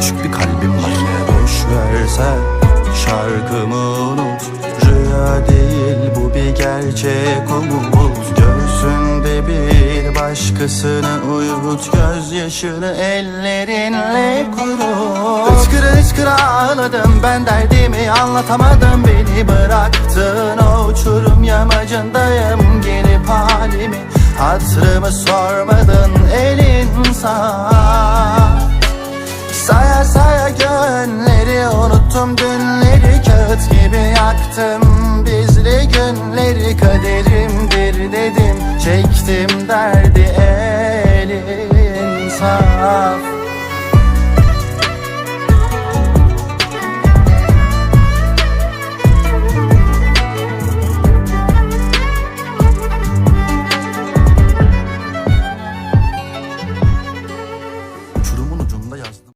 küçük bir kalbim var. Yine boş versen şarkımı unut. Rüya değil bu bir gerçek umut. Göğsünde bir başkasını uyut. Gözyaşını ellerinle kurut. Hıçkıra hıçkıra ağladım. Ben derdimi anlatamadım. Beni bıraktın. O uçurum yamacındayım. Gelip halimi hatırımı sormadın. Elin sağ Unuttum dünleri Kağıt gibi yaktım. Bizli günleri kaderimdir dedim. Çektim derdi el insaf